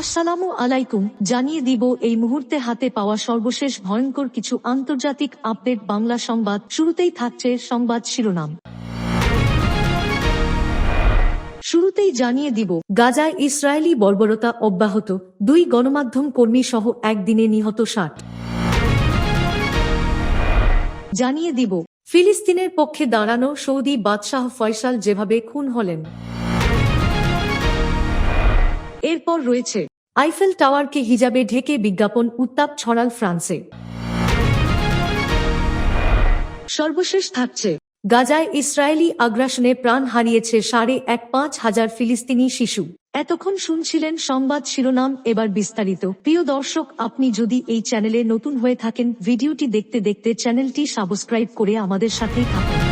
আসসালামু আলাইকুম, জানিয়ে দিব এই মুহূর্তে হাতে পাওয়া সর্বশেষ ভয়ঙ্কর কিছু আন্তর্জাতিক আপডেট বাংলা সংবাদ। শুরুতেই থাকছে সংবাদ শিরোনাম। শুরুতেই জানিয়ে দিব, গাজায় ইসরায়েলি বর্বরতা অব্যাহত, দুই গণমাধ্যম কর্মী সহ একদিনে নিহত ষাট। জানিয়ে দিব, ফিলিস্তিনের পক্ষে দাঁড়ানো সৌদি বাদশাহ ফয়সাল যেভাবে খুন হলেন। এরপর রয়েছে আইফেল টাওয়ারকে হিজাবে ঢেকে বিজ্ঞাপন উত্তাপ ছড়াল ফ্রান্সে। সর্বশেষ থাকছে গাজায় ইসরায়েলি আগ্রাসনে প্রাণ হারিয়েছে সাড়ে এক পাঁচ হাজার ফিলিস্তিনি শিশু। এতক্ষণ শুনছিলেন সংবাদ শিরোনাম, এবার বিস্তারিত। প্রিয় দর্শক, আপনি যদি এই চ্যানেলে নতুন হয়ে থাকেন, ভিডিওটি দেখতে দেখতে চ্যানেলটি সাবস্ক্রাইব করে আমাদের সাথেই থাকুন।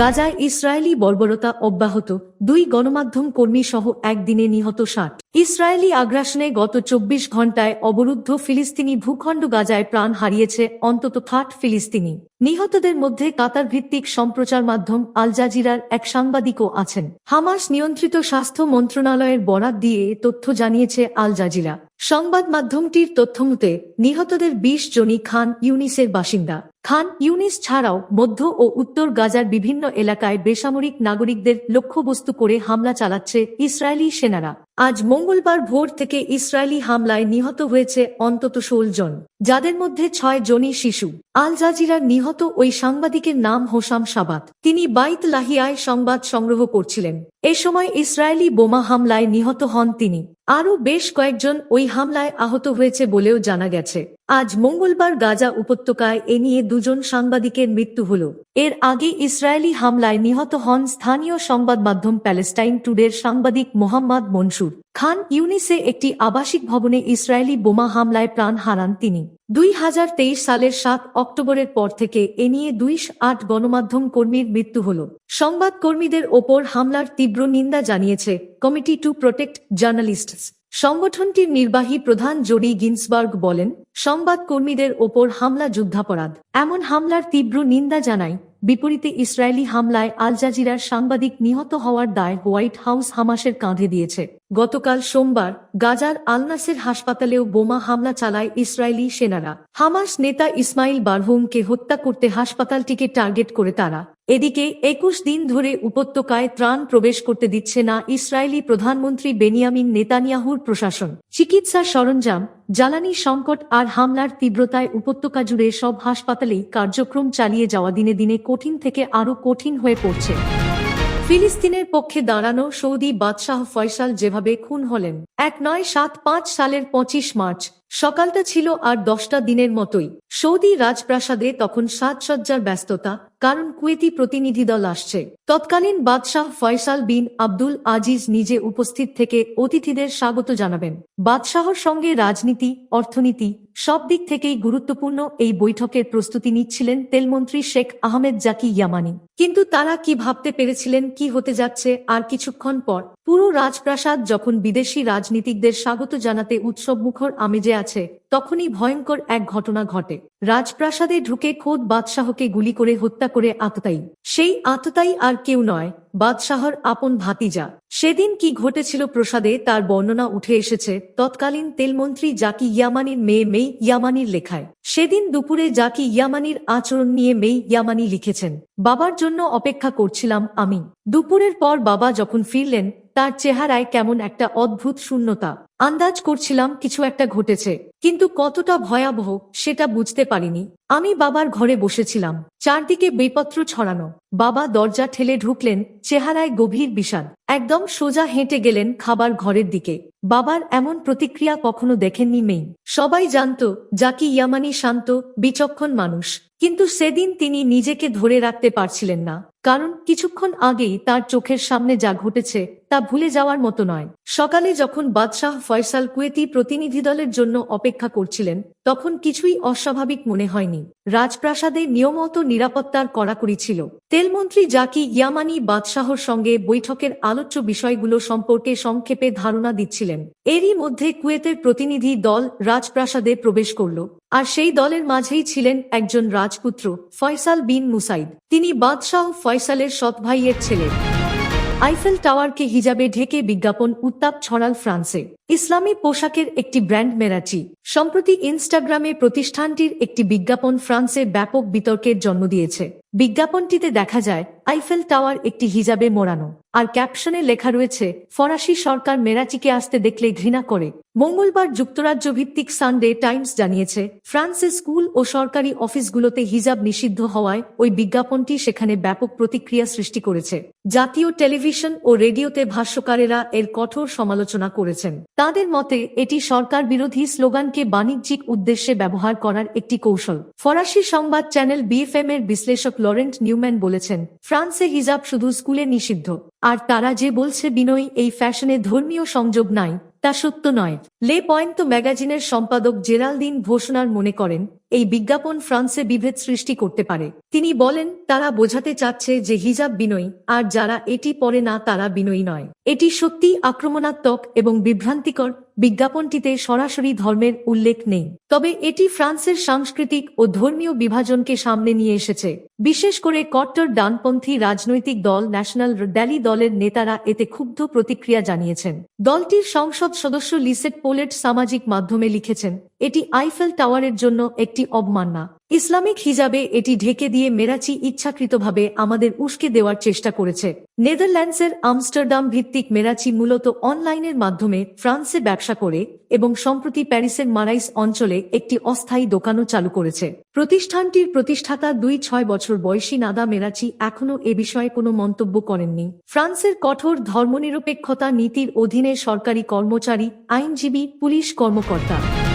গাজায় ইসরায়েলি বর্বরতা অব্যাহত। দুই গণমাধ্যম কর্মী সহ একদিনে নিহত ষাট। ইসরায়েলি আগ্রাসনে গত চব্বিশ ঘন্টায় অবরুদ্ধ ফিলিস্তিনি ভূখণ্ড গাজায় প্রাণ হারিয়েছে অন্তত ষাট ফিলিস্তিনি। নিহতদের মধ্যে কাতার ভিত্তিক সম্প্রচার মাধ্যম আল জাজিরার এক সাংবাদিকও আছেন। হামাস নিয়ন্ত্রিত স্বাস্থ্য মন্ত্রণালয়ের বরাত দিয়ে তথ্য জানিয়েছে আল জাজিরা। সংবাদ মাধ্যমটির তথ্যমতে নিহতদের বিশ জনই খান ইউনিসের বাসিন্দা। খান ইউনিস ছাড়াও মধ্য ও উত্তর গাজার বিভিন্ন এলাকায় বেসামরিক নাগরিকদের লক্ষ্যবস্তু করে হামলা চালাচ্ছে ইসরায়েলি সেনারা। আজ মঙ্গলবার ভোর থেকে ইসরায়েলি হামলায় নিহত হয়েছে অন্তত ষোল জন, যাদের মধ্যে ছয় জনই শিশু। আল জাজিরার নিহত ওই সাংবাদিকের নাম হোসাম সাবাত। তিনি বাইত লাহিয়ায় সংবাদ সংগ্রহ করছিলেন। এ সময় ইসরায়েলি বোমা হামলায় নিহত হন তিনি। আরও বেশ কয়েকজন ওই হামলায় আহত হয়েছে বলেও জানা গেছে। আজ মঙ্গলবার গাজা উপত্যকায় এ নিয়ে দুজন সাংবাদিকের মৃত্যু হল। এর আগে ইসরায়েলি হামলায় নিহত হন স্থানীয় সংবাদ মাধ্যম প্যালেস্টাইন টুডের সাংবাদিক মোহাম্মদ মনসুর। খান ইউনিসে একটি আবাসিক ভবনে ইসরায়েলি বোমা হামলায় প্রাণ হারান তিনি। দুই হাজার তেইশ সালের সাত অক্টোবরের পর থেকে এ নিয়ে দুই আট গণমাধ্যম কর্মীর মৃত্যু হল। সংবাদ কর্মীদের ওপর হামলার তীব্র নিন্দা জানিয়েছে কমিটি টু প্রোটেক্ট জার্নালিস্টস। সংগঠনটির নির্বাহী প্রধান জোডি গিন্সবার্গ বলেন, সংবাদ কর্মীদের ওপর হামলা যুদ্ধাপরাধ। এমন হামলার তীব্র নিন্দা জানায়, বিপরীতে ইসরায়েলি হামলায় আল জাজিরার সাংবাদিক নিহত হওয়ার দায় হোয়াইট হাউস হামাসের কাঁধে দিয়েছে। গতকাল সোমবার গাজার আলনাসের হাসপাতালেও বোমা হামলা চালায় ইসরায়েলি সেনারা। হামাস নেতা ইসমাইল বারহুমকে হত্যা করতে হাসপাতালটিকে টার্গেট করে তারা। এদিকে একুশ দিন ধরে উপত্যকায় ত্রাণ প্রবেশ করতে দিচ্ছে না ইসরায়েলি প্রধানমন্ত্রী বেনিয়ামিন নেতানিয়াহুর প্রশাসন। চিকিৎসা সরঞ্জাম, জ্বালানি সংকট আর হামলার তীব্রতায় উপত্যকা জুড়ে সব হাসপাতালেই কার্যক্রম চালিয়ে যাওয়া দিনে দিনে কঠিন থেকে আরও কঠিন হয়ে পড়ছে। ফিলিস্তিনের পক্ষে দাঁড়ানো সৌদি বাদশাহ ফয়সাল যেভাবে খুন হলেন, এক নয় সাত পাঁচ সালের পঁচিশ মার্চ, সকালটা ছিল আর দশটা দিনের মতোই। সৌদি রাজপ্রাসাদে তখন সাজসজ্জার ব্যস্ততা, কারণ কুয়েতি প্রতিনিধি দল আসছে। তৎকালীন বাদশাহ ফয়সাল বিন আব্দুল আজিজ নিজে উপস্থিত থেকে অতিথিদের স্বাগত জানাবেন। বাদশাহর সঙ্গে রাজনীতি, অর্থনীতি, সব দিক থেকেই গুরুত্বপূর্ণ এই বৈঠকের প্রস্তুতি নিচ্ছিলেন তেলমন্ত্রী শেখ আহমেদ জাকি ইয়ামানি। কিন্তু তারা কি ভাবতে পেরেছিলেন, কি হতে যাচ্ছে, আর কিছুক্ষণ পর পুরো রাজপ্রাসাদ যখন বিদেশি রাজনীতিকদের স্বাগত জানাতে উৎসবমুখর আমেজে আছে তখনই ভয়ঙ্কর এক ঘটনা ঘটে। রাজপ্রাসাদে ঢুকে খোদ বাদশাহকে গুলি করে হত্যা করে আততায়ী সেই আততায়ী আর কেউ নয়, বাদশাহর আপন ভাতিজা। সেদিন কি ঘটেছিল প্রসাদে তার বর্ণনা উঠে এসেছে। তৎকালীন তেলমন্ত্রী জাকি ইয়ামানির মেয়ে মেই ইয়ামানির লেখায়। সেদিন দুপুরে জাকি ইয়ামানির আচরণ নিয়ে মেই ইয়ামানি লিখেছেন, বাবার জন্য অপেক্ষা করছিলাম আমি। দুপুরের পর বাবা যখন ফিরলেন, তার চেহারায় কেমন একটা অদ্ভুত শূন্যতা। আন্দাজ করছিলাম কিছু একটা ঘটেছে, কিন্তু কতটা ভয়াবহ সেটা বুঝতে পারিনি। আমি বাবার ঘরে বসেছিলাম, চারদিকে বেপত্র ছড়ানো। বাবা দরজা ঠেলে ঢুকলেন, চেহারায় গভীর বিষাদ। একদম সোজা হেঁটে গেলেন খাবার ঘরের দিকে। বাবার এমন প্রতিক্রিয়া কখনো দেখেননি মেই। সবাই জানত, জাকি ইয়ামানি শান্ত, বিচক্ষণ মানুষ। কিন্তু সেদিন তিনি নিজেকে ধরে রাখতে পারছিলেন না। কারণ কিছুক্ষণ আগেই তার চোখের সামনে যা ঘটেছে, তা ভুলে যাওয়ার মতো নয়। সকালে যখন বাদশাহ ফয়সাল কুয়েতি প্রতিনিধি দলের জন্য অপেক্ষা করছিলেন তখন কিছুই অস্বাভাবিক মনে হয়নি। রাজপ্রাসাদে নিয়মত নিরাপত্তার কড়াকড়ি ছিল। তেলমন্ত্রী জাকি ইয়ামানি বাদশাহর সঙ্গে বৈঠকের আলোচ্য বিষয়গুলো সম্পর্কে সংক্ষেপে ধারণা দিচ্ছিলেন। এরই মধ্যে কুয়েতের প্রতিনিধি দল রাজপ্রাসাদে প্রবেশ করল, আর সেই দলের মাঝেই ছিলেন একজন রাজপুত্র, ফয়সাল বিন মুসাইদ। তিনি বাদশাহ ফয়সালের সৎ ভাইয়ের ছেলে। আইফেল টাওয়ারকে হিজাবে ঢেকে বিজ্ঞাপন উত্তাপ ছড়াল ফ্রান্সে। ইসলামী পোশাকের একটি ব্র্যান্ড মেরাচি। সম্প্রতি ইনস্টাগ্রামে প্রতিষ্ঠানটির একটি বিজ্ঞাপন ফ্রান্সে ব্যাপক বিতর্কের জন্ম দিয়েছে। বিজ্ঞাপনটিতে দেখা যায়, আইফেল টাওয়ার একটি হিজাবে মোড়ানো। আর ক্যাপশনে লেখা রয়েছে, ফরাসি সরকার মেরাচিকে আসতে দেখলে ঘৃণা করে। মঙ্গলবার যুক্তরাজ্য ভিত্তিক সানডে টাইমস জানিয়েছে, ফ্রান্সে স্কুল ও সরকারি অফিসগুলোতে হিজাব নিষিদ্ধ হওয়ায় ওই বিজ্ঞাপনটি সেখানে ব্যাপক প্রতিক্রিয়া সৃষ্টি করেছে। জাতীয় টেলিভিশন ও রেডিওতে ভাষ্যকারেরা এর কঠোর সমালোচনা করেছেন। তাদের মতে, এটি সরকার বিরোধী স্লোগানকে বাণিজ্যিক উদ্দেশ্যে ব্যবহার করার একটি কৌশল। ফরাসি সংবাদ চ্যানেল বিএফএম এর বিশ্লেষক লরেন্ট নিউম্যান বলেছেন, ফ্রান্সে হিজাব শুধু স্কুলে নিষিদ্ধ। আর তারা যে বলছে বিনয়ী, এই ফ্যাশনে ধর্মীয় সংযোগ নাই, তা সত্য নয়। লে পয়েন্ট ম্যাগাজিনের সম্পাদক জেরালদিন ঘোষণার মনে করেন এই বিজ্ঞাপন ফ্রান্সে বিভেদ সৃষ্টি করতে পারে। তিনি বলেন, তারা বোঝাতে চাচ্ছে যে হিজাব বিনয়ী, আর যারা এটি পরে না তারা বিনয়ী নয়। এটি সত্যি আক্রমণাত্মক এবং বিভ্রান্তিকর, বিজ্ঞাপনটিতে সরাসরি ধর্মের উল্লেখ নেই। তবে এটি ফ্রান্সের সাংস্কৃতিক ও ধর্মীয় বিভাজনকে সামনে নিয়ে এসেছে। বিশেষ করে কট্টর ডানপন্থী রাজনৈতিক দল ন্যাশনাল ড্যালি দলের নেতারা এতে ক্ষুব্ধ প্রতিক্রিয়া জানিয়েছেন। দলটির সংসদ সদস্য লিসেট পোলেট সামাজিক মাধ্যমে লিখেছেন, এটি আইফেল টাওয়ারের জন্য একটি অবমাননা ইসলামিক হিজাবে এটি ঢেকে দিয়ে মেরাচি ইচ্ছাকৃতভাবে আমাদের উস্কে দেওয়ার চেষ্টা করেছে। নেদারল্যান্ডসের আমস্টারডাম ভিত্তিক মেরাচি মূলত অনলাইনের মাধ্যমে ফ্রান্সে ব্যবসা করে এবং সম্প্রতি প্যারিসের মারাইস অঞ্চলে একটি অস্থায়ী দোকানও চালু করেছে। প্রতিষ্ঠানটির প্রতিষ্ঠাতা দুই ছয় বছর বয়সী নাদা মেরাচি এখনও এ বিষয়ে কোনো মন্তব্য করেননি। ফ্রান্সের কঠোর ধর্মনিরপেক্ষতা নীতির অধীনে সরকারি কর্মচারী, আইনজীবী, পুলিশ কর্মকর্তা।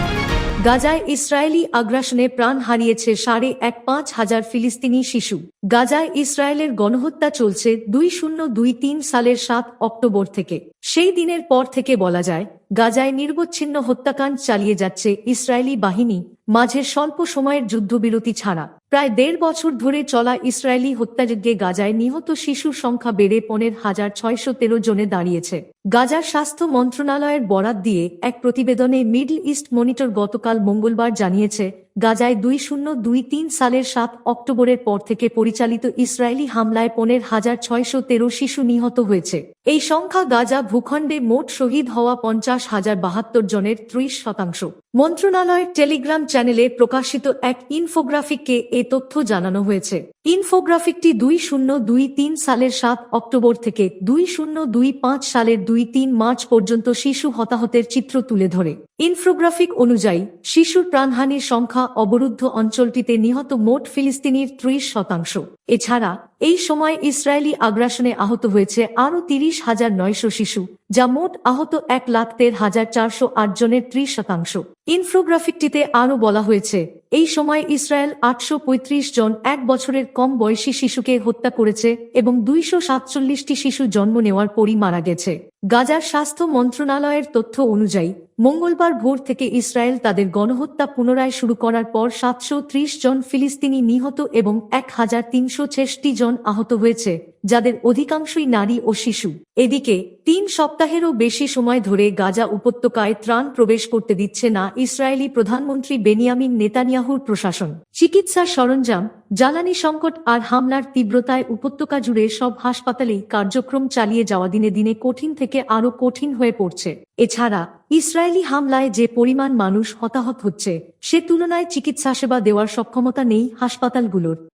গাজায় ইসরায়েলি আগ্রাসনে প্রাণ হারিয়েছে সাড়ে এক পাঁচ হাজার ফিলিস্তিনি শিশু। গাজায় ইসরায়েলের গণহত্যা চলছে দুই শূন্য দুই তিন সালের সাত অক্টোবর থেকে। সেই দিনের পর থেকে বলা যায়, গাজায় নির্বচ্ছিন্ন হত্যাকাণ্ড চালিয়ে যাচ্ছে ইসরায়েলি বাহিনী, মাঝে স্বল্প সময়ের যুদ্ধবিরতি ছাড়া। প্রায় দেড় বছর ধরে চলা ইসরায়েলি হত্যাযজ্ঞে গাজায় নিহত শিশুর সংখ্যা বেড়ে পনেরো হাজার ছয়শো তেরো জনে দাঁড়িয়েছে। গাজার স্বাস্থ্য মন্ত্রণালয়ের বরাত দিয়ে এক প্রতিবেদনে মিডল ইস্ট মনিটর গতকাল মঙ্গলবার জানিয়েছে, গাজায় দুই শূন্য দুই তিন সালের সাত অক্টোবরের পর থেকে পরিচালিত ইসরায়েলি হামলায় পনেরো হাজার ছয়শো তেরো শিশু নিহত হয়েছে। এই সংখ্যা গাজা ভূখণ্ডে মোট শহীদ হওয়া পঞ্চাশ হাজার বাহাত্তর জনের ত্রিশ শতাংশ। মন্ত্রণালয়ের টেলিগ্রাম চ্যানেলে প্রকাশিত এক ইনফোগ্রাফিককে এ তথ্য জানানো হয়েছে। ইনফোগ্রাফিকটি দুই শূন্য দুই তিন সালের সাত অক্টোবর থেকে দুই শূন্য দুই পাঁচ সালের দুই তিন মার্চ পর্যন্ত শিশু হতাহতের চিত্র তুলে ধরে। ইনফোগ্রাফিক অনুযায়ী, শিশুর প্রাণহানির সংখ্যা অবরুদ্ধ অঞ্চলটিতে নিহত মোট ফিলিস্তিনির ত্রিশ শতাংশ। এছাড়া এই সময় ইসরায়েলি আগ্রাসনে আহত হয়েছে আরও তিরিশ হাজার নয়শো শিশু, যা মোট আহত এক লাখ তের হাজার চারশো আট জনের ত্রিশ শতাংশ। ইনফ্রোগ্রাফিকটিতে আরও বলা হয়েছে, এই সময় ইসরায়েল আটশো পঁয়ত্রিশ জন এক বছরের কম বয়সী শিশুকে হত্যা করেছে এবং দুইশো সাতচল্লিশটি শিশু জন্ম নেওয়ার পরই মারা গেছে। গাজার স্বাস্থ্য মন্ত্রণালয়ের তথ্য অনুযায়ী, মঙ্গলবার ভোর থেকে ইসরায়েল তাদের গণহত্যা পুনরায় শুরু করার পর সাতশো ত্রিশ জন ফিলিস্তিনি নিহত এবং এক হাজার তিনশো ছেষট্টি জন আহত হয়েছে। যাদের অধিকাংশই নারী ও শিশু। এদিকে, তিন সপ্তাহেরও বেশি সময় ধরে গাজা উপত্যকায় ত্রাণ প্রবেশ করতে দিচ্ছে না ইসরায়েলি প্রধানমন্ত্রী বেনিয়ামিন নেতানিয়াহুর প্রশাসন। চিকিৎসা সরঞ্জাম, জ্বালানি সংকট আর হামলার তীব্রতায় উপত্যকা জুড়ে সব হাসপাতালেই কার্যক্রম চালিয়ে যাওয়া দিনে দিনে কঠিন থেকে আরও কঠিন হয়ে পড়ছে। এছাড়া, ইসরায়েলি হামলায় যে পরিমাণ মানুষ হতাহত হচ্ছে, সে তুলনায় চিকিৎসা সেবা দেওয়ার সক্ষমতা নেই হাসপাতালগুলোর।